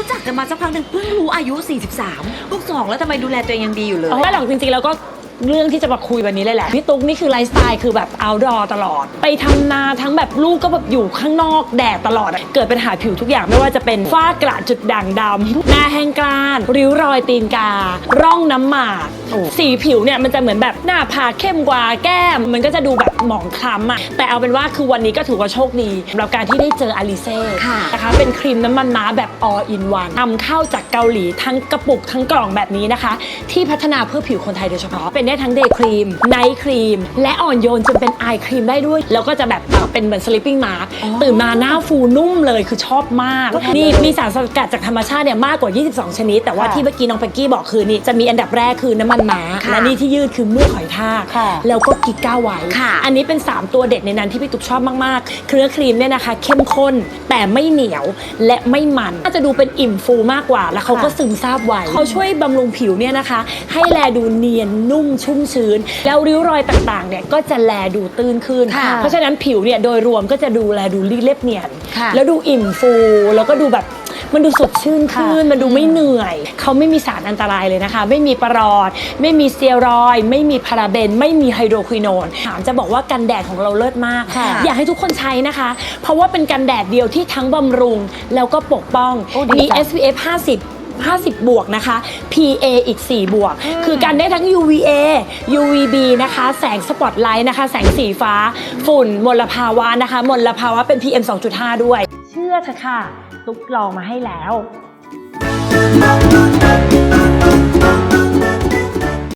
รู้จักกันมาสักพักหนึ่งเพิ่งรู้อายุ 43ลูกสองแล้วทำไมดูแลตัวเองยังดีอยู่เลยไม่หรอกจริงๆแล้วก็ เรื่องที่จะมาคุยวันนี้เลยแหละ พี่ตุ๊กนี่คือไลฟ์สไตล์คือแบบ outdoor ตลอด ไปทำนาทั้งแบบลูกก็แบบอยู่ข้างนอกแดดตลอดอะเกิดปัญหาผิวทุกอย่างไม่ว่าจะเป็นฝ้ากระจุดด่างดำหน้าแห้งกร้าน ริ้วรอยตีนกา ร่องน้ำหมากโอ้สีผิวเนี่ยมันจะเหมือนแบบหน้าผากเข้มกว่าแก้ม มันก็จะดูแบบหมองคล้ำอะแต่เอาเป็นว่าคือวันนี้ก็ถือว่าโชคดีสำหรับการที่ได้เจออลิเซ่ค่ะนะคะเป็นครีมน้ำมันม้าแบบ all in one นำเข้าจากเกาหลีทั้งกระปุกทั้งกล่องแบบนี้นะคะ ที่พัฒนาเพื่อผิวคนไทยโดยเฉพาะเป็นได้ทั้ง day cream night cream และอ่อนโยนจนเป็น eye cream ได้ด้วย แล้วก็จะแบบเอ่อเป็นเหมือน sleeping mask ตื่นมาหน้าฟูนุ่มเลยคือชอบมาก นี่มีสารสกัดจากธรรมชาติเนี่ยมากกว่า 22 ชนิด แต่ว่าค่ะที่เมื่อกี้น้องเป็กกี้บอกคือนี่จะมีอันดับแรกคือน้ำมันม้าค่ะและนี่ที่ยืดคือเมือกหอยทากค่ะแล้วก็กิก้าไว้ค่ะอันนี้เป็น 3 ตัวเด็ดในนั้นที่พี่ตุ๊กชอบมากๆ เครือครีมเนี่ยนะคะ เข้มข้นแต่ไม่เหนียวและไม่มันน่าจะดูเป็นอิ่มฟูมากกว่า แล้วเขาก็ค่ะซึมซาบไวเขาช่วยบำรุงผิวเนี่ยนะคะ ให้แลดูเนียนนุ่มชุ่มชื้น แล้วริ้วรอยต่างๆเนี่ยก็จะแลดูตื้นขึ้น ค่ะเพราะฉะนั้นผิวเนี่ยโดยรวมก็จะดูแลดูรีเรียบเนียน ค่ะ แล้วดูอิ่มฟูแล้วก็ดูแบบมันดูสดชื่นขึ้น มันดูไม่เหนื่อย เขาไม่มีสารอันตรายเลยนะคะ ไม่มีปรอด ไม่มีสเตียรอยด์ไม่มีพาราเบน ไม่มีไฮโดรควิโนนถามจะบอกว่ากันแดดของเราเลิศมาก ค่ะอยากให้ทุกคนใช้นะคะ เพราะว่าเป็นกันแดดเดียวที่ทั้งบำรุงแล้วก็ปกป้อง โอ้ดีมี จัง SPF 50 50 บวกนะคะ PA อีก 4 บวก คือกันได้ทั้ง UVA UVB นะคะ แสงสปอตไลท์นะคะ แสงสีฟ้า ฝุ่นมลภาวะนะคะ มลภาวะเป็น PM 2.5 ด้วย เชื่อเถอะค่ะ ตุ๊กลองมาให้แล้ว